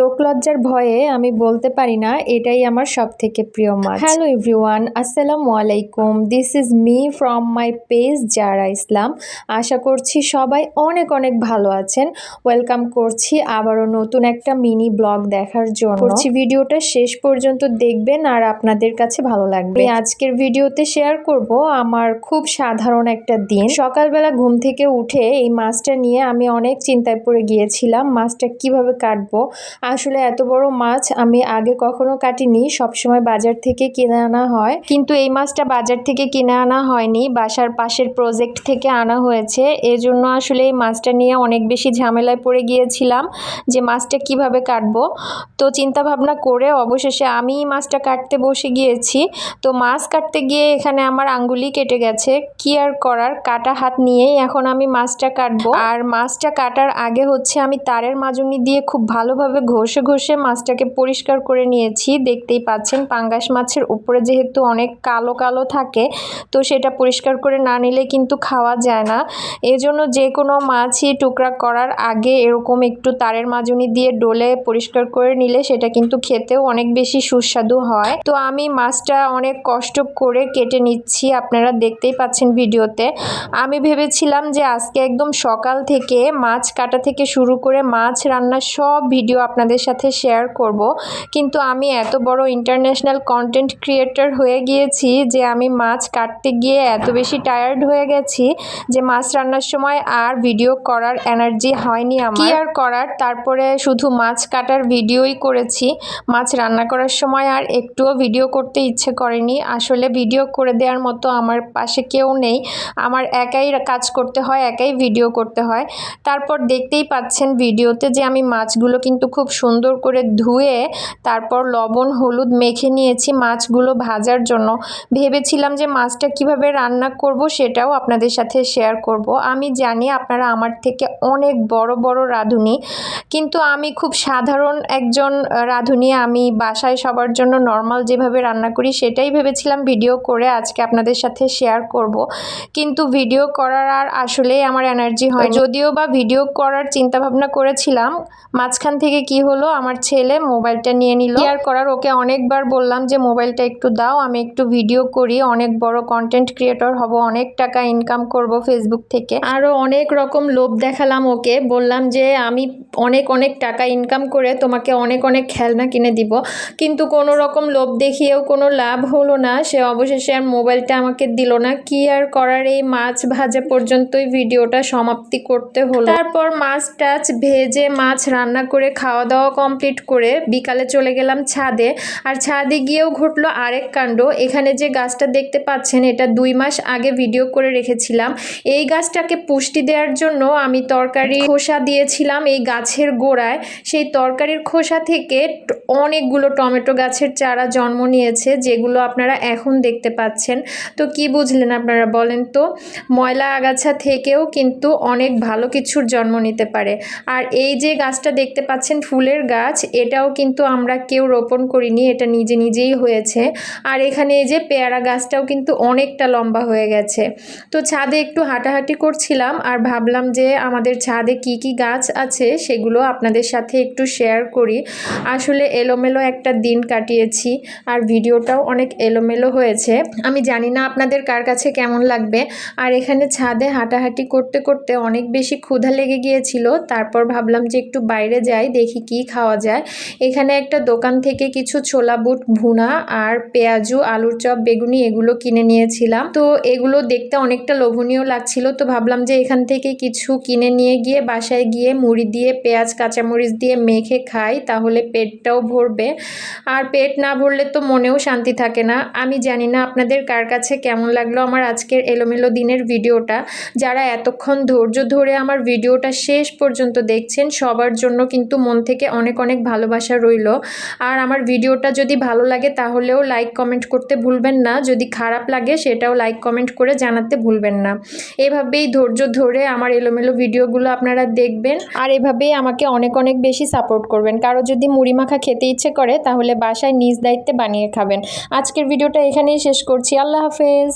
লোকলজ্জার ভয়ে আমি বলতে পারি না এটাই আমার সব থেকে প্রিয় মাছ। হ্যালো এভরিওয়ান আসসালামু আলাইকুম। This is me from my page যারা ইসলাম আশা করছি সবাই অনেক অনেক ভালো আছেন। ওয়েলকাম করছি আবারও নতুন একটা মিনি ব্লগ দেখার জন্য। করছি ভিডিওটা শেষ পর্যন্ত দেখবেন আর আপনাদের কাছে ভালো লাগবে। আমি আজকের ভিডিওতে শেয়ার করব আমার খুব সাধারণ একটা দিন। সকালবেলা ঘুম থেকে উঠে এই মাছটা নিয়ে আমি অনেক চিন্তায় পড়ে গিয়েছিলাম মাছটা কীভাবে কাটবো। আসলে এত বড় মাছ আমি আগে কখনো কাটিনি, সবসময় বাজার থেকে কিনে আনা হয়। কিন্তু এই মাছটা বাজার থেকে কিনে আনা হয়নি, বাসার পাশের প্রজেক্ট থেকে আনা হয়েছে। এজন্য আসলে এই মাছটা নিয়ে অনেক বেশি ঝামেলায় পড়ে গিয়েছিলাম যে মাছটা কীভাবে কাটবো। তো চিন্তা ভাবনা করে অবশেষে আমি মাছটা কাটতে বসে গিয়েছি। তো মাছ কাটতে গিয়ে এখানে আমার আঙ্গুলি কেটে গেছে। কি আর করার? কাটা হাত নিয়েই এখন আমি মাছটা কাটবো। আর মাছটা কাটার আগে হচ্ছে আমি তারের মাজুনি দিয়ে খুব ভালোভাবে ঘষে ঘষে মাছটাকে পরিষ্কার করে নিয়েছি। দেখতেই পাচ্ছেন পাঙ্গাস মাছের উপরে যেহেতু অনেক কালো কালো থাকে, তো সেটা পরিষ্কার করে না নিলে কিন্তু খাওয়া যায় না। এজন্য যে কোনো মাছই টুকরা করার আগে এরকম একটু তারের মাজুনি দিয়ে ডলে পরিষ্কার করে নিলে সেটা কিন্তু খেতেও অনেক বেশি সুস্বাদু হয়। তো আমি মাছটা অনেক কষ্ট করে কেটে নিচ্ছি, আপনারা দেখতেই পাচ্ছেন ভিডিওতে। আমি ভেবেছিলাম যে আজকে একদম সকাল থেকে মাছ কাটা থেকে শুরু করে মাছ রান্নার সব ভিডিও আপনাদের সাথে শেয়ার করব। কিন্তু আমি এত বড় ইন্টারন্যাশনাল কন্টেন্ট ক্রিয়েটর হয়ে গিয়েছি যে আমি মাছ কাটতে গিয়ে এত বেশি টায়ার্ড হয়ে গেছি যে মাছ রান্নার সময় আর ভিডিও করার এনার্জি হয়নি আমার। কি আর করার? তারপরে শুধু মাছ কাটার ভিডিওই করেছি। মাছ রান্না করার সময় আর একটুও ভিডিও করতে ইচ্ছে করেনি। আসলে ভিডিও করে দেওয়ার মতো আমার পাশে কেউ নেই। আমার একাই কাজ করতে হয়, একাই ভিডিও করতে হয়। তারপর দেখতেই পাচ্ছেন ভিডিওতে যে আমি মাছগুলো কিন্তু খুব সুন্দর করে ধুয়ে তারপর লবণ হলুদ মেখে নিয়েছি মাছগুলো ভাজার জন্য। ভেবেছিলাম যে মাছটা কীভাবে রান্না করব সেটাও আপনাদের সাথে শেয়ার করব। আমি জানি আপনারা আমার থেকে অনেক বড় বড় রাঁধুনি কিন্তু আমি খুব সাধারণ একজন রাঁধুনি। আমি বাসায় সবার জন্য নর্মাল যেভাবে রান্না করি সেটাই ভেবেছিলাম ভিডিও করে আজকে আপনাদের সাথে শেয়ার করব। কিন্তু ভিডিও করার আর আসলেই আমার এনার্জি হয় যদিও বা ভিডিও করার চিন্তা ভাবনা করেছিলাম মাঝখান থেকে কি হলো? আমার ছেলে মোবাইলটা নিয়ে নিল। আর করার ওকে অনেকবার বললাম যে, মোবাইলটা একটু দাও, আমি একটু ভিডিও করি। অনেক বড় কন্টেন্ট ক্রিয়েটর হব, অনেক টাকা ইনকাম করব ফেসবুক থেকে। আরও অনেক রকম লোভ দেখালাম ওকে। বললাম যে, আমি অনেক অনেক টাকা ইনকাম করে তোমাকে অনেক অনেক খেলনা কিনে দিব। কিন্তু কোনো রকম লোভ দেখিয়েও কোনো লাভ হলো না। সে অবশেষে আর মোবাইলটা আমাকে দিল না। কি আর করার? এই মাছ ভাজা পর্যন্তই ভিডিওটা সমাপ্তি করতে হলো। তারপর মাছ টাছ ভেজে মাছ রান্না করে খাওয়া দাওয়া কমপ্লিট করে বিকালে চলে গেলাম ছাদে। আর ছাদে গিয়েও ঘটলো আরেক কাণ্ড। এখানে যে গাছটা দেখতে পাচ্ছেন, এটা দুই মাস আগে ভিডিও করে রেখেছিলাম। এই গাছটাকে পুষ্টি দেওয়ার জন্য আমি তরকারি খোসা দিয়েছিলাম এই গাছের গোড়ায়। সেই তরকারির খোসা থেকে অনেকগুলো টমেটো গাছের চারা জন্ম নিয়েছে, যেগুলো আপনারা এখন দেখতে পাচ্ছেন। তো কি বুঝলেন আপনারা বলেন তো? ময়লা আগাছা থেকেও কিন্তু অনেক ভালো কিছুর জন্ম নিতে পারে। আর এই যে গাছটা দেখতে পাচ্ছেন ফুলের গাছ, এটাও কিন্তু আমরা কেউ রোপণ করিনি, এটা নিজে নিজেই হয়েছে। আর এখানে এই যে পেয়ারা গাছটাও কিন্তু অনেকটা লম্বা হয়ে গেছে। তো ছাদে একটু হাঁটাহাঁটি করছিলাম আর ভাবলাম যে আমাদের ছাদে কি কি গাছ আছে সেগুলো আপনাদের সাথে একটু শেয়ার করি। আসলে এলোমেলো একটা দিন কাটিয়েছি আর ভিডিওটাও অনেক এলোমেলো হয়েছে। আমি জানি না আপনাদের কার কাছে কেমন লাগবে। আর এখানে ছাদে হাঁটাহাঁটি করতে করতে অনেক বেশি ক্ষুধা লেগে গিয়েছিল, তারপর ভাবলাম যে একটু বাইরে যাই, দেখি কি খাওয়া যায়? এখানে একটা দোকান থেকে কিছু ছোলা বুট, ভুনা আর পেঁয়াজু, আলুর চপ, বেগুনি এগুলো কিনে নিয়েছিলাম। তো এগুলো দেখতে অনেকটা লোভনীয় লাগছিল, তো ভাবলাম যে এখান থেকে কিছু কিনে নিয়ে গিয়ে বাসায় গিয়ে মুড়ি দিয়ে, পেঁয়াজ, কাঁচামরিচ দিয়ে মেখে খাই, তাহলে পেটটাও ভরবে। আর পেট না ভরলে তো মনেও শান্তি থাকে না। আমি জানি না আপনাদের কার কাছে কেমন লাগল আমার আজকের এলোমেলো দিনের ভিডিওটা। যারা এতক্ষণ ধৈর্য ধরে আমার ভিডিওটা শেষ পর্যন্ত দেখছেন, সবার জন্য কিন্তু মন থেকে অনেক অনেক ভালোবাসা রইল। আর আমার ভিডিওটা যদি ভালো লাগে তাহলেও লাইক কমেন্ট করতে ভুলবেন না। যদি খারাপ লাগে সেটাও লাইক কমেন্ট করে জানাতে ভুলবেন না। এভাবেই ধৈর্য ধরে আমার এলোমেলো ভিডিওগুলো আপনারা দেখবেন। আর এভাবেই আমাকে অনেক অনেক বেশি সাপোর্ট করবেন। কারও যদি মুড়ি মাখা খেতে ইচ্ছে করে তাহলে বাসায় নিজ দায়িত্বে বানিয়ে খাবেন। আজকের ভিডিওটা এখানেই শেষ করছি। আল্লাহ হাফেজ।